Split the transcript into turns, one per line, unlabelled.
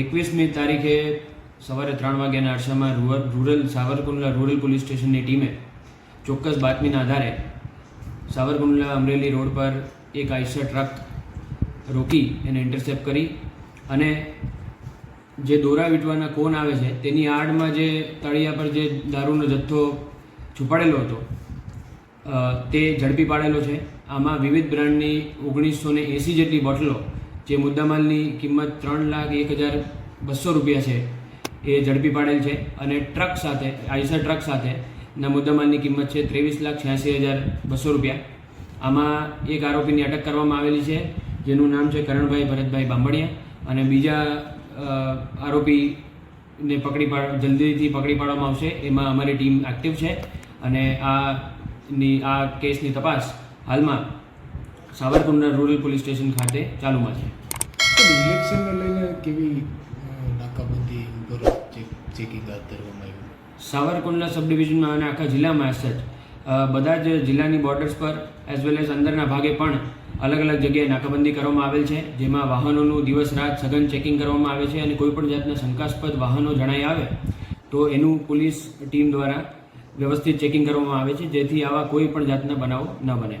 એકવીસમી તારીખે સવારે ત્રણ વાગ્યાના અરસામાં rural rural Savarkundla rural police સ્ટેશનની ટીમે ચોક્કસ બાતમીના આધારે સાવરકુંડલા અમરેલી રોડ પર એક આઈસર ટ્રક રોકી એને ઇન્ટરસેપ્ટ કરી અને જે દોરા વીંટવાના કોન આવે છે, તેની આડમાં જે તળિયા પર જે દારૂનો જથ્થો છુપાડેલો હતો તે ઝડપી પાડેલો છે. આમાં વિવિધ બ્રાન્ડની ઓગણીસો ને એંસી જેટલી બોટલો જે મુદ્દામાલની કિંમત ત્રણ લાખ એક હજાર બસો રૂપિયા છે, એ ઝડપી પાડેલ છે અને ટ્રક સાથે, આઈસર ટ્રક સાથે ના મુદ્દામાલની કિંમત છે ત્રેવીસ લાખ છ્યાસી હજાર બસો રૂપિયા. આમાં એક આરોપીની અટક કરવામાં આવેલી છે, જેનું નામ છે કરણભાઈ ભરતભાઈ બાંબડિયા અને બીજા આરોપીને પકડી પાડ જલ્દીથી પકડી પાડવામાં આવશે. એમાં અમારી ટીમ એક્ટિવ છે અને આ ની, આ કેસની તપાસ હાલમાં સાવરકુંડલા રૂરલ પોલીસ સ્ટેશન ખાતે ચાલુમાં છે.
ઇલેક્શનને લઈને કેવી નાકાબંધી ચેકિંગ હાથ ધરવામાં આવ્યું
સાવરકુંડલા સબ ડિવિઝનમાં અને આખા જિલ્લામાં એસેટ બધા જ જિલ્લાની બોર્ડર્સ પર એઝ વેલ એઝ અંદરના ભાગે પણ અલગ અલગ જગ્યાએ નાકાબંધી કરવામાં આવેલ છે જેમાં વાહનોનું દિવસ રાત સઘન ચેકિંગ કરવામાં આવે છે અને કોઈપણ જાતના શંકાસ્પદ વાહનો જણાઈ આવે તો એનું પોલીસ ટીમ દ્વારા વ્યવસ્થિત ચેકિંગ કરવામાં આવે છે જેથી આવા કોઈ પણ જાતના બનાવો ન બને.